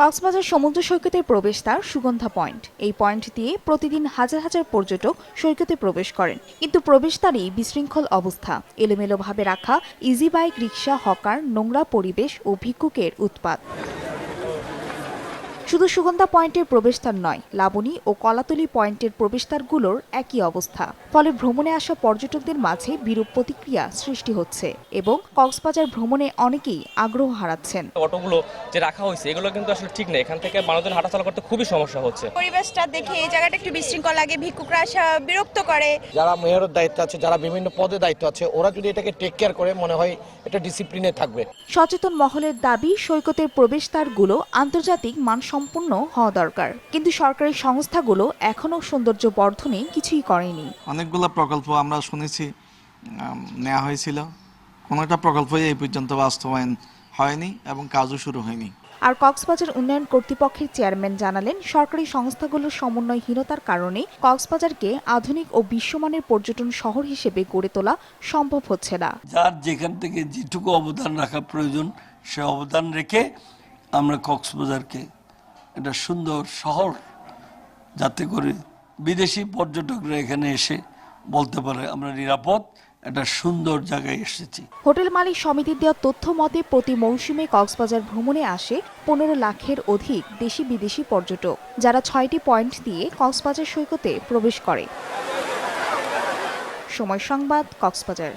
কক্সবাজার সমুদ্র সৈকতের প্রবেশদ্বার সুগন্ধা পয়েন্ট। এই পয়েন্ট দিয়ে প্রতিদিন হাজার হাজার পর্যটক সৈকতে প্রবেশ করেন। কিন্তু প্রবেশদ্বারেই বিশৃঙ্খল অবস্থা। এলোমেলোভাবে রাখা ইজি বাইক রিক্সা হকার নোংরা পরিবেশ ও ভিক্ষুকের উৎপাত। শুধু সুগন্ধা পয়েন্টের প্রবেশদ্বার নয় লাবণী ও কলাতলি পয়েন্টের প্রবেশদ্বারগুলোর একই অবস্থা। ফলে ভ্রমণে আসা পর্যটকদের মাঝে বিরূপ প্রতিক্রিয়া সৃষ্টি হচ্ছে এবং কক্সবাজার ভ্রমণে অনেকেই আগ্রহ হারাচ্ছেন। অটোগুলো যে রাখা হয়েছে এগুলো কিন্তু আসলে ঠিক নেই। এখান থেকে মানুষজন হাঁটাচলা করতে খুবই সমস্যা হচ্ছে। পরিবেশটা দেখে এই জায়গাটা একটু বিশৃঙ্খল লাগে ভিক্ষুকরা আসা বিরক্ত করে। যারা মেয়রের দায়িত্ব আছে যারা বিভিন্ন পদে দায়িত্ব আছে ওরা যদি এটাকে টেক কেয়ার করে মনে হয় এটা ডিসিপ্লিনে থাকবে। সচেতন মহলের দাবি সৈকতের প্রবেশদ্বারগুলো আন্তর্জাতিক মানসম্পন্ন হওয়া দরকার। কিন্তু সরকারি সংস্থাগুলো এখনও সৌন্দর্য বর্ধনে কিছুই করেনি। অনেকগুলো প্রকল্প আমরা শুনেছি নেওয়া হয়েছিল। কোনো একটা প্রকল্পই এই পর্যন্ত বাস্তবায়ন হয়নি এবং কাজও শুরু হয়নি। আর কক্সবাজার উন্নয়ন কর্তৃপক্ষের চেয়ারম্যান জানালেন সরকারি সংস্থাগুলোর সমন্বয়হীনতার কারণে কক্সবাজারকে আধুনিক ও বিশ্বমানের পর্যটন শহর হিসেবে গড়ে তোলা সম্ভব হচ্ছে না। যার যেখান থেকে যেটুকু অবদান রাখা প্রয়োজন সে অবদান রেখে আমরা কক্সবাজারকে একটা সুন্দর শহর যাতে করে বিদেশি পর্যটকরা এখানে এসে বলতে পারে, আমরা নিরাপদ, একটা সুন্দর জায়গায় এসেছি। হোটেল মালিক সমিতির দেওয়া তথ্য মতে, প্রতি মৌসুমে কক্সবাজার ভ্রমণে আসে পনেরো লাখের অধিক দেশি বিদেশি পর্যটক, যারা ছয়টি পয়েন্ট দিয়ে কক্সবাজার সৈকতে প্রবেশ করে। সময় সংবাদ, কক্সবাজার।